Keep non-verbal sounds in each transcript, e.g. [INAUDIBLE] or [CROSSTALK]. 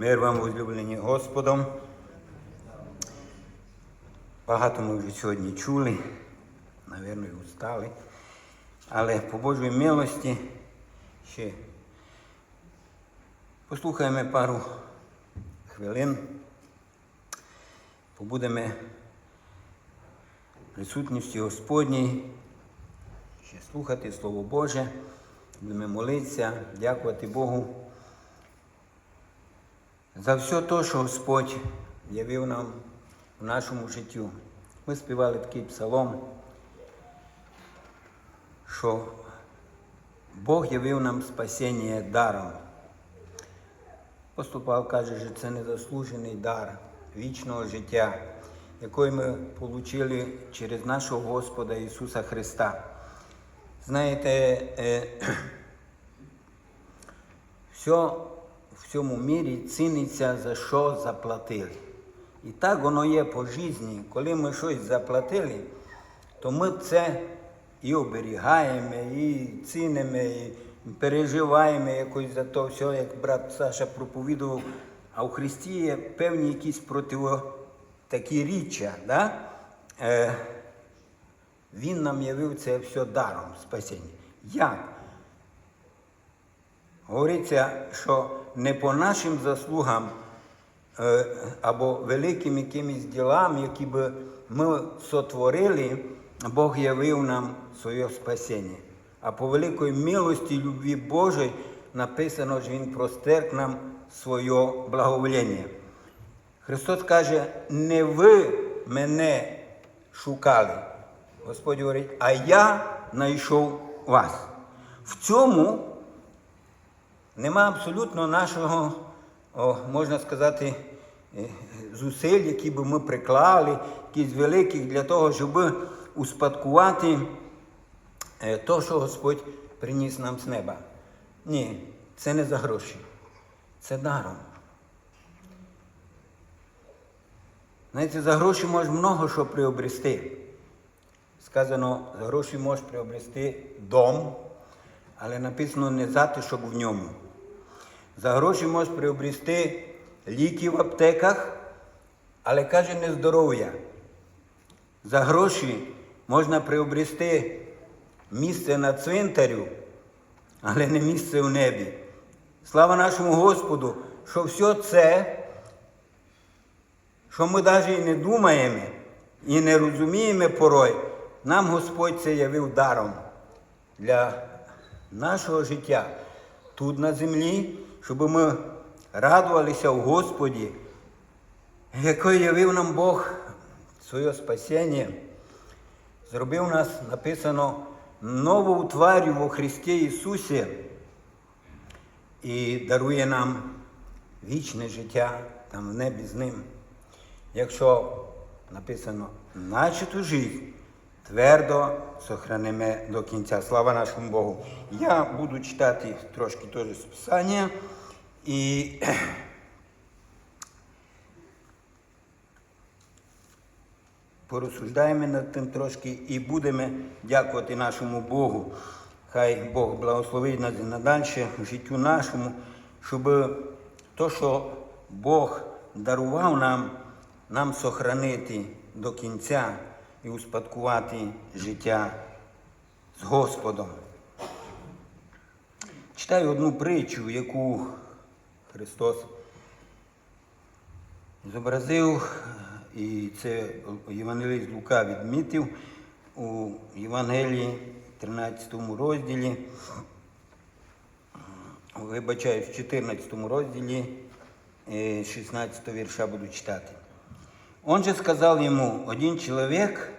Мир вам, возлюблені Господом. Багато ми вже сьогодні чули, напевно, і устали. Але по Божій милості ще послухаємо пару хвилин, побудемо в присутності Господній, ще слухати Слово Боже, будемо молитися, дякувати Богу за все те, що Господь явив нам в нашому життю. Ми співали такий псалом, що Бог явив нам спасіння даром. Поступав, каже, що це незаслужений дар вічного життя, який ми отримали через нашого Господа Ісуса Христа. Знаєте, е, [CLEARS THROAT] все в цьому мірі ціниться за що заплатили. І так воно є по житті. Коли ми щось заплатили, то ми це і оберігаємо, і цінимо, і переживаємо якось за то все, як брат Саша проповідував. А у Христі є певні якісь противо такі річчя. Да? Е, він нам явив це все даром спасіння. Як? Говориться, що не по нашим заслугам е, або великим якимось ділам, які би ми сотворили, Бог явив нам своє спасіння. А по великої милості любві Божої написано, що Він простерг нам своє благовоління. Христос каже, не ви мене шукали. Господь говорить, а я знайшов вас. В цьому Нема абсолютно нашого, о, можна сказати, е, зусиль, які би ми приклали, якісь великих для того, щоб успадкувати е, то, що Господь приніс нам з неба. Ні, це не за гроші, це даром. Знаєте, за гроші можеш много що приобрести. Сказано, за гроші можеш приобрести дом, але написано не затишок в ньому. За гроші можеш приобрести ліки в аптеках, але каже не здоров'я. За гроші можна приобрести місце на цвинтарю, але не місце в небі. Слава нашому Господу, що все це, що ми навіть і не думаємо і не розуміємо порой, нам Господь це явив даром для нашого життя тут на землі, щоб ми радувалися в Господі, який явив нам Бог своє спасіння, зробив нас, написано, нову тварю во Христі Ісусі і дарує нам вічне життя там в небі з Ним. Якщо написано начату життя, твердо сохранимо до кінця. Слава нашому Богу. Я буду читати трошки теж з Писання. І порозсуждаємо над тим трошки і будемо дякувати нашому Богу. Хай Бог благословить нас і надальше в життю нашому, щоб то, що Бог дарував нам, нам сохранити до кінця і успадкувати життя з Господом. Читаю одну притчу, яку Христос зобразив, і це Євангеліст Лука відмітив у Євангелії 13 розділі, вибачаю, в 14 розділі 16 вірша буду читати. Он же сказал ему, один человек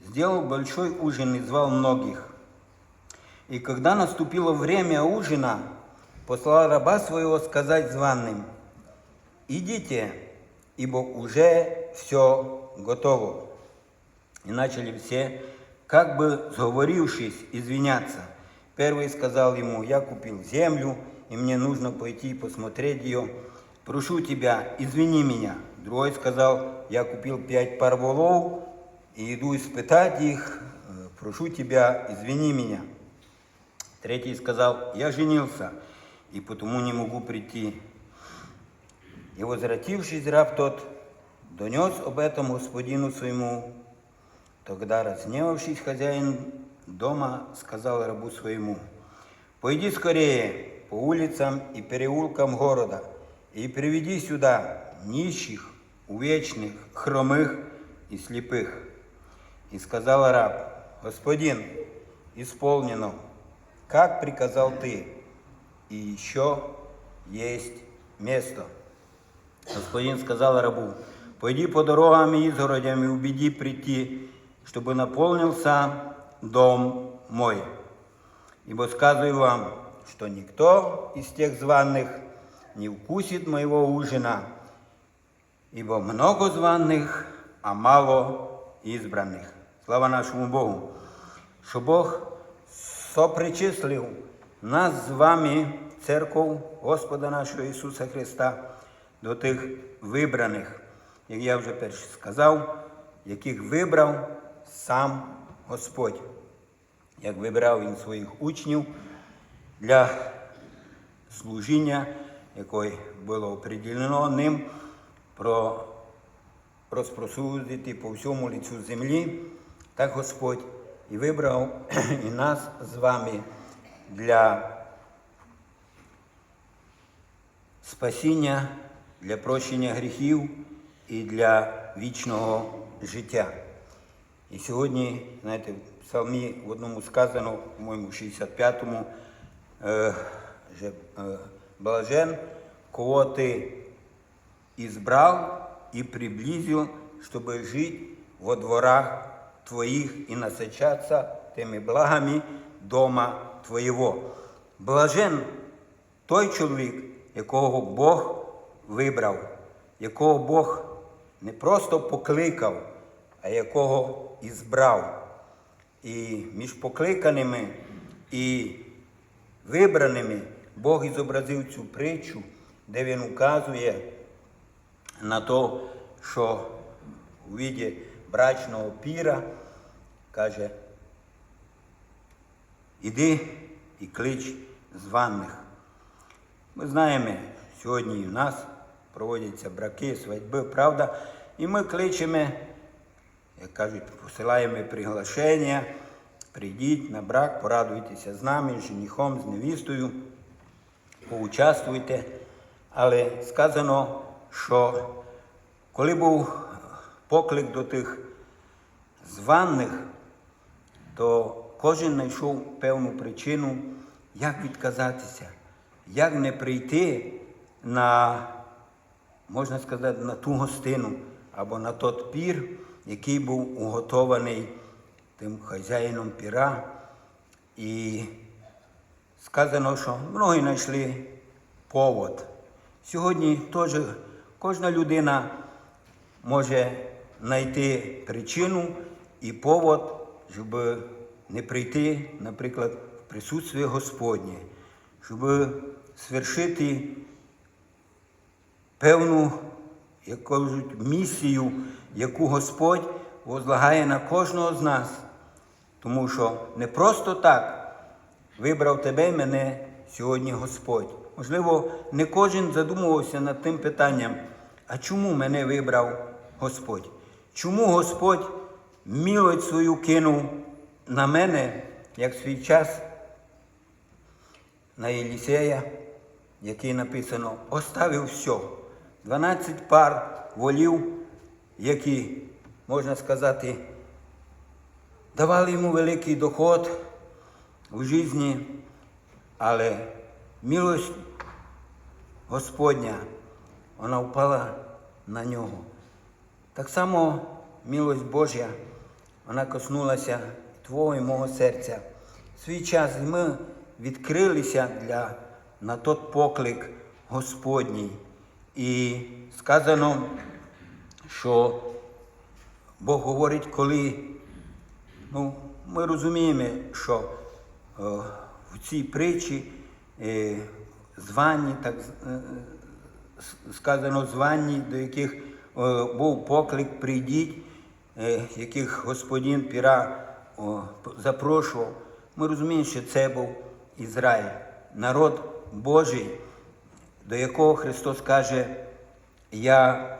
сделал большой ужин и звал многих. И когда наступило время ужина, послал раба своего сказать званым, идите, ибо уже все готово. И начали все, как бы сговорившись, извиняться. Первый сказал ему, я купил землю, и мне нужно пойти посмотреть ее. Прошу тебя, извини меня. Другой сказал, я купил пять пар волов и иду испытать их. Э, Прошу тебя, извини меня. Третий сказал, я женился и потому не могу прийти. И возвратившись раб тот, донес об этом господину своему. Тогда, разгневавшись, хозяин дома сказал рабу своему, «Пойди скорее по улицам и переулкам города и приведи сюда нищих, увечных, хромых и слепых». И сказал раб, «Господин, исполнено, как приказал ты, и еще есть место». Господин сказал рабу, пойди по дорогам и изгородям и убеди прийти, чтобы наполнился дом мой. Ибо сказываю вам, что никто из тех званых не вкусит моего ужина, ибо много званых, а мало избранных. Слава нашому Богу, що Бог сопричислив нас з вами, церков Господа нашого Ісуса Христа, до тих вибраних, як я вже перше сказав, яких вибрав сам Господь, як вибирав Він своїх учнів для служіння, яке було определено ним про розпросудити по всьому лицю землі, так Господь і вибрав [CLEARS THROAT] і нас з вами для спасіння, для прощення гріхів і для вічного життя. І сьогодні, знаєте, в псалмі в одному сказано, по-моєму, в 65-му, е, е, блажен, кого ти избрал и приблизил, чтобы жить во дворах Твоих и насыщаться теми благами дома Твоего. Блажен той чоловік, якого Бог вибрав, якого Бог не просто покликав, а якого ізбрав. І між покликаними і вибраними Бог і зобразив цю притчу, де він указує на те, що у віді брачного піра каже, іди і клич званих. Ми знаємо, сьогодні і в нас проводяться браки, свадьби, правда, і ми кличемо, як кажуть, посилаємо приглашення, прийдіть на брак, порадуйтеся з нами, з женихом, з невістою, поучаствуйте. Але сказано, що коли був поклик до тих званих, то кожен знайшов певну причину, як відказатися, як не прийти на, можна сказати, на ту гостину або на тот пір, який був уготований тим хазяїном піра. І сказано, що многі знайшли повод. Сьогодні теж кожна людина може знайти причину і повод, щоб не прийти, наприклад, в присутствие Господнє, щоб свершити певну, як кажуть, місію, яку Господь возлагає на кожного з нас. Тому що не просто так вибрав тебе і мене сьогодні Господь. Можливо, не кожен задумувався над тим питанням, а чому мене вибрав Господь? Чому Господь милость свою кинув на мене, як свій час на Єлісея, який написано, оставив все. 12 пар волів, які, можна сказати, давали йому великий доход у житті, але милость Господня, вона впала на нього. Так само милость Божя, вона коснулася твого і мого серця. В свій час ми відкрилися для, на тот поклик Господній. І сказано, що Бог говорить, коли ну, ми розуміємо, що е, в цій притчі е, звані, так е, сказано звані, до яких е, був поклик прийдіть, е, яких господин Піра о, запрошував. Ми розуміємо, що це був Ізраїль, народ Божий, до якого Христос каже, я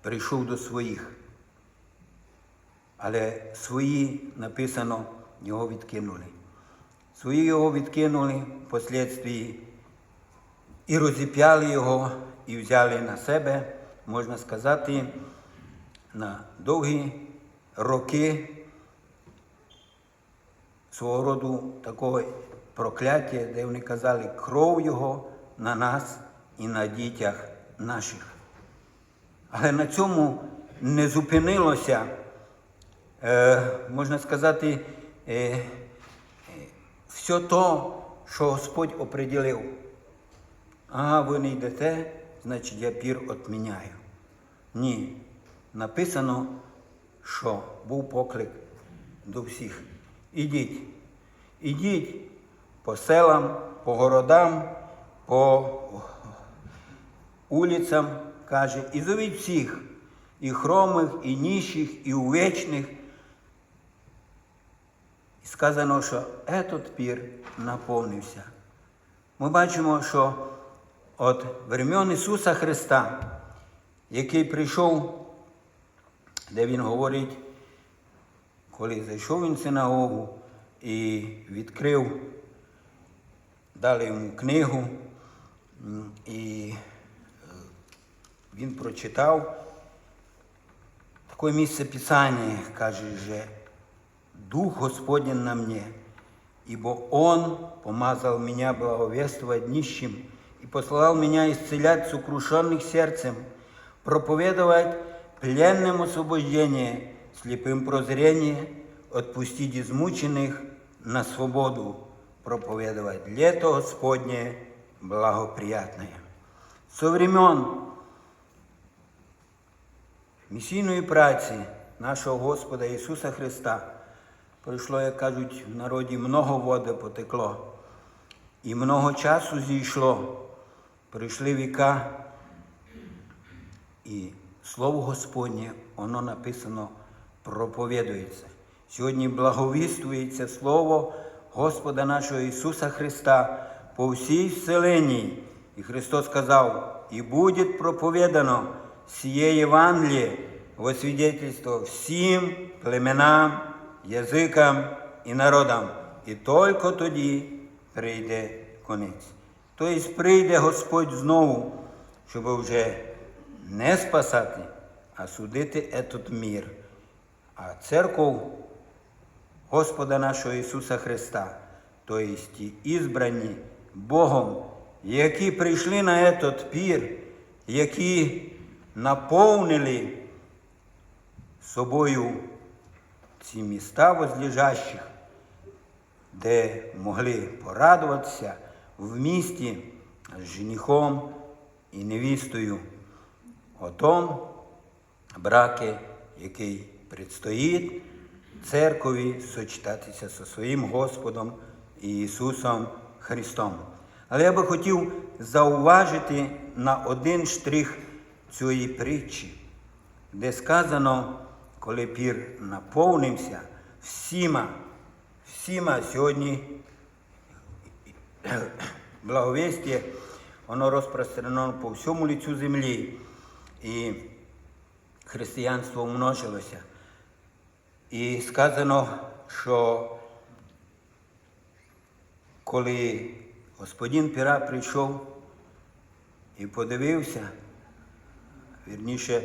прийшов до своїх, але свої написано його відкинули. Свої його відкинули впоследствії і розіп'яли його, і взяли на себе, можна сказати, на довгі роки свого роду такого прокляття, де вони казали кров його на нас і на дітях наших. Але на цьому не зупинилося, е, можна сказати, е, е, все то, що Господь оприділив. Ага, ви не йдете, значить я пір отміняю. Ні. Написано, що був поклик до всіх. Ідіть, ідіть по селам, по городам, по улицям, каже, і зовіть всіх, і хромих, і ніщих, і увечних. І сказано, що етот пір наповнився. Ми бачимо, що от времен Ісуса Христа, який прийшов, де Він говорить, коли зайшов він в синагогу і відкрив, дали йому книгу, і е, він прочитав. Таке місце Писання, каже, же, Дух Господень на мне, ибо Он помазал меня благовествовать нищим и послал меня исцелять сокрушенных сердцем, проповедовать пленным освобождение, слепым прозрение, отпустить измученных на свободу, проповедовать лето Господне благоприятное. Со времен місійної праці нашого Господа Ісуса Христа пройшло, як кажуть, в народі много води потекло, і много часу зійшло, прийшли віка, і Слово Господнє, воно написано, проповідується. Сьогодні благовістується Слово Господа нашого Ісуса Христа по всій вселенні. І Христос сказав, і буде проповідано сіє Євангеліє во свидетельство всім племенам, язикам і народам. І тільки тоді прийде конець. Тобто прийде Господь знову, щоб вже не спасати, а судити этот мір. А церков Господа нашого Ісуса Христа, то ті ізбрані Богом, які прийшли на этот пір, які наповнили собою ці міста возлежащих, де могли порадуватися в місті з женихом і невістою о браке, який предстоїть церкові сочетатися зі своїм Господом Ісусом Христом. Але я би хотів зауважити на один штрих цієї притчі, де сказано, коли пір наповнився всіма, всіма сьогодні [COUGHS] благовістя, воно розпространено по всьому лицю землі. І християнство умножилося. І сказано, що коли господин Піра прийшов і подивився, вірніше,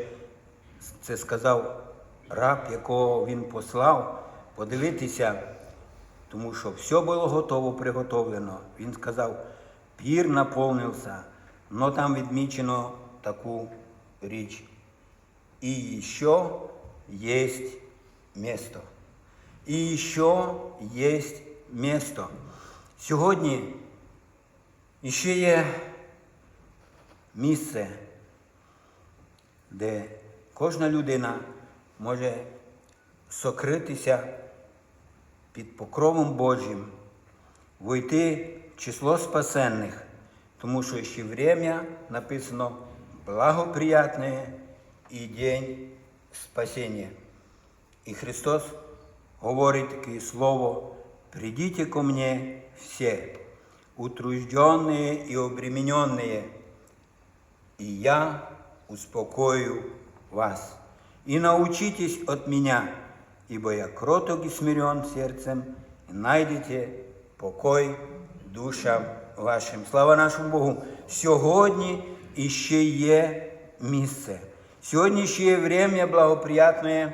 це сказав раб, якого він послав, подивитися, тому що все було готово, приготовлено. Він сказав, пір наповнився, але там відмічено таку річ. І ще є місто. І ще є місто. Сьогодні ще є місце, де кожна людина може сокритися під покровом Божим, войти в число спасенних, тому що ще время написано благоприятне і день спасения. І Христос говорить таке слово, «Придите ко мне все, утружденные и обремененные, и я успокою вас. И научитесь от меня, ибо я кроток и смирен сердцем, и найдете покой душам вашим. Слава нашому Богу! Сьогодні іще є місце. Сьогодні ще є время благоприятне,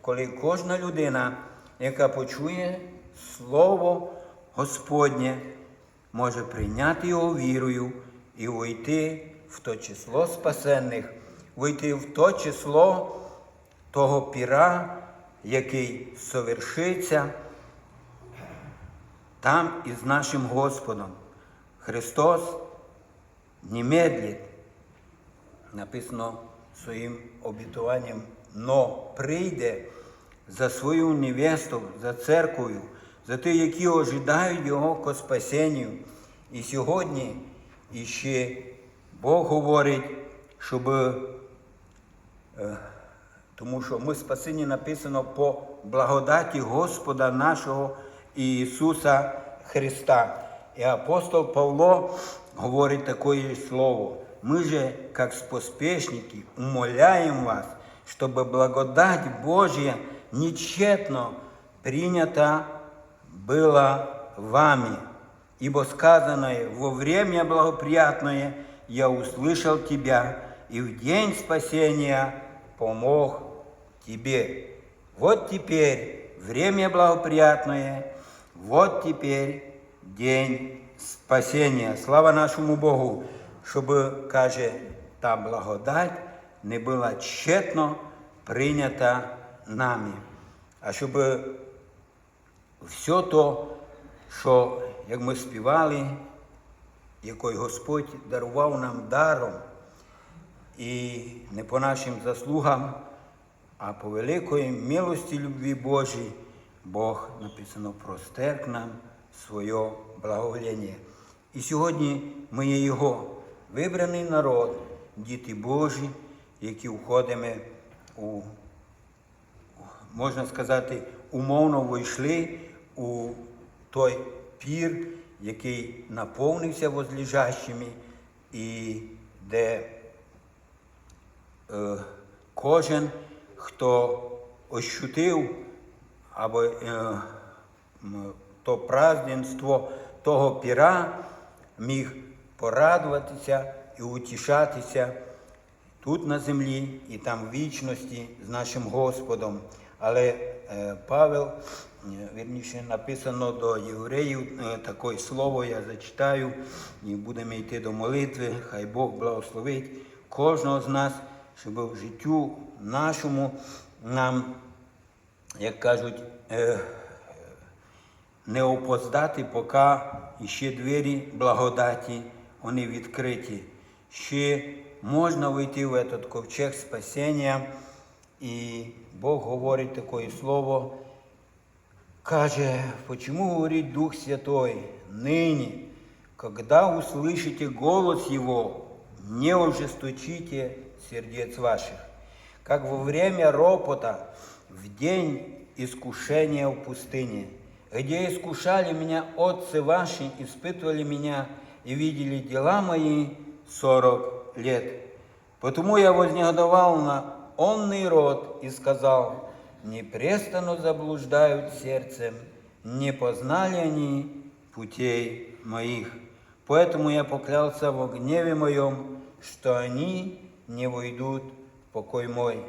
коли кожна людина, яка почує Слово Господнє, може прийняти його вірою і увійти в то число спасенних, вийти в то число того піра, який совершиться там із нашим Господом. Христос не медлить, написано своїм обітуванням, но прийде за свою невесту, за церквою, за тих, які ожидають Його ко спасенню. І сьогодні іще Бог говорить, щоб, е, тому що ми спасені написано по благодаті Господа нашого Ісуса Христа. І апостол Павло говорить такое слово. Мы же, как поспешники, умоляем вас, чтобы благодать Божья нечетно принята была вами. Ибо сказанное во время благоприятное я услышал тебя, и в день спасения помог тебе. Вот теперь время благоприятное, вот теперь день спасения. Слава нашому Богу, щоб, каже, та благодать не була тщетно прийнята нами, а щоб все то, що, як ми співали, який Господь дарував нам даром, і не по нашим заслугам, а по великої милості любві Божій, Бог написано простерк нам своє благовоління. І сьогодні ми є Його вибраний народ, діти Божі, які входимо у, можна сказати, умовно вийшли у той пір, який наповнився возлежащими, і де е, кожен, хто ощутив або е, то праздненство того піра, міг порадуватися і утішатися тут на землі і там в вічності з нашим Господом. Але е, Павел, е, вірніше, написано до євреїв е, таке слово, я зачитаю, і будемо йти до молитви. Хай Бог благословить кожного з нас, щоб в життю нашому нам, як кажуть, не опоздати, поки ще двері благодаті, вони відкриті. Ще можна вийти в этот ковчег спасіння. І Бог говорить таке слово, каже, почему говорит Дух Святой, ныне, когда услышите голос Его, не ужесточите сердец ваших, как во время ропота, в день искушения в пустыне, где искушали меня отцы ваши, испытывали меня и видели дела мои сорок лет. Потому я вознегодовал на онный род и сказал, непрестанно заблуждают сердцем, не познали они путей моих. Поэтому я поклялся во гневе моем, что они не войдут в покой мой.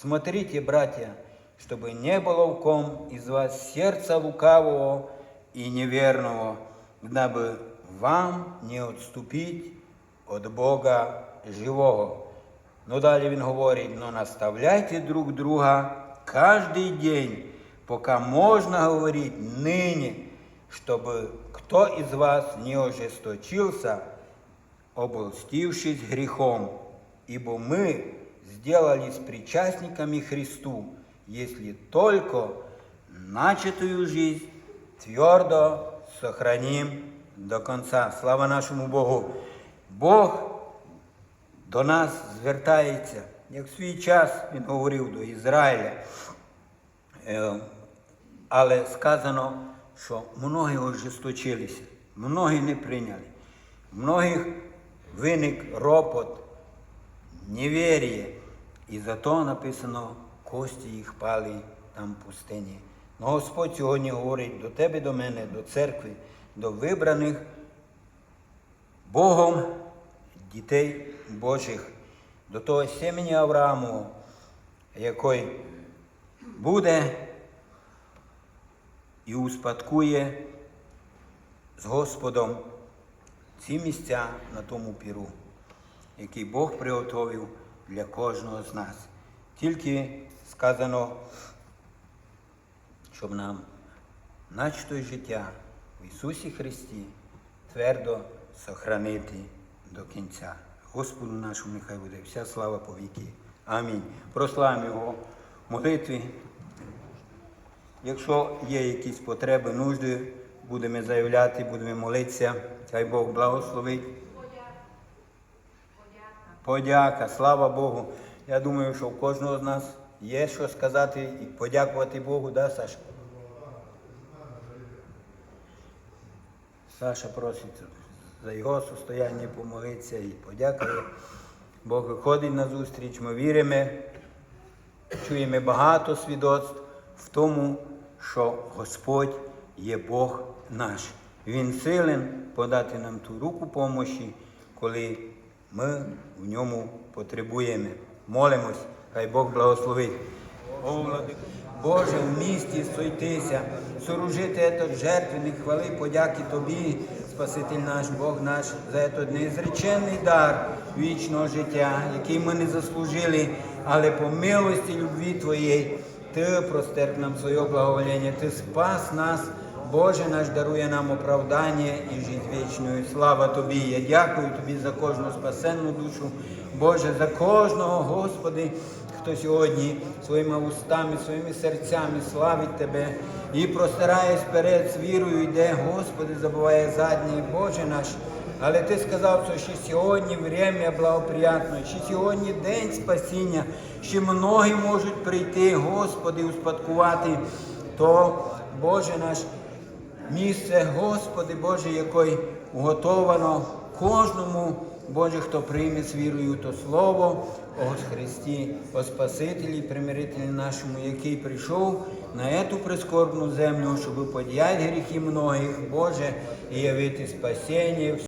Смотрите, братья, чтобы не было в ком из вас сердца лукавого и неверного, дабы вам не отступить от Бога живого. Ну далі він говорить, ну наставляйте друг друга каждый день, пока можно говорить ныне, чтобы кто из вас не ожесточился, обольстившись грехом, ибо мы сделались причастниками Христу, если только начатую жизнь твердо сохраним до конца. Слава нашому Богу! Бог до нас звертається, як в свій час він говорив до Ізраїля. Е, Але сказано, що многі ожесточилися, многі не прийняли, многих виник ропот, неверие. І зато написано, кості їх пали там в пустині. Но Господь сьогодні говорить до тебе, до мене, до церкви, до вибраних Богом дітей Божих, до того семені Аврааму, який буде і успадкує з Господом ці місця на тому піру, який Бог приготовив для кожного з нас. Тільки сказано, щоб нам начато життя Ісусі Христі твердо сохранити до кінця. Господу нашому нехай буде вся слава по віки. Амінь. Прославимо Його молитві. Якщо є якісь потреби, нужди, будемо заявляти, будемо молитися. Хай Бог благословить. Подяка, слава Богу. Я думаю, що в кожного з нас є що сказати і подякувати Богу, да, Саша? Саша просить за його состояння помолитися і подякує. Бог виходить на зустріч, ми віримо, чуємо багато свідоцтв в тому, що Господь є Бог наш. Він силен подати нам ту руку помощі, коли ми в ньому потребуємо. Молимось, хай Бог благословить. Боже, в місті стойтеся, соружити этот жертвенник, хвали, подяки Тобі, Спаситель наш, Бог наш, за этот неізречений дар вічного життя, який ми не заслужили, але по милості любві Твоєї Ти простерг нам своє благоволення, Ти спас нас. Боже наш дарує нам оправдання і життя вічну. І Слава Тобі. Я дякую Тобі за кожну спасенну душу. Боже, за кожного, Господи, хто сьогодні своїми устами, своїми серцями славить Тебе і простираєсь вперед з вірою, йде, Господи, забуває заднє, Боже наш. Але ти сказав, що сьогодні время благоприятно, ще сьогодні день спасіння, ще многі можуть прийти, Господи, успадкувати то, Боже наш, місце, Господи Боже, якої уготовано кожному, Боже, хто прийме з вірою то Слово о Христі, о Спасителі, примирителі нашому, який прийшов на ету прискорбну землю, щоб подіяти гріхи многих, Боже, і явити спасіння.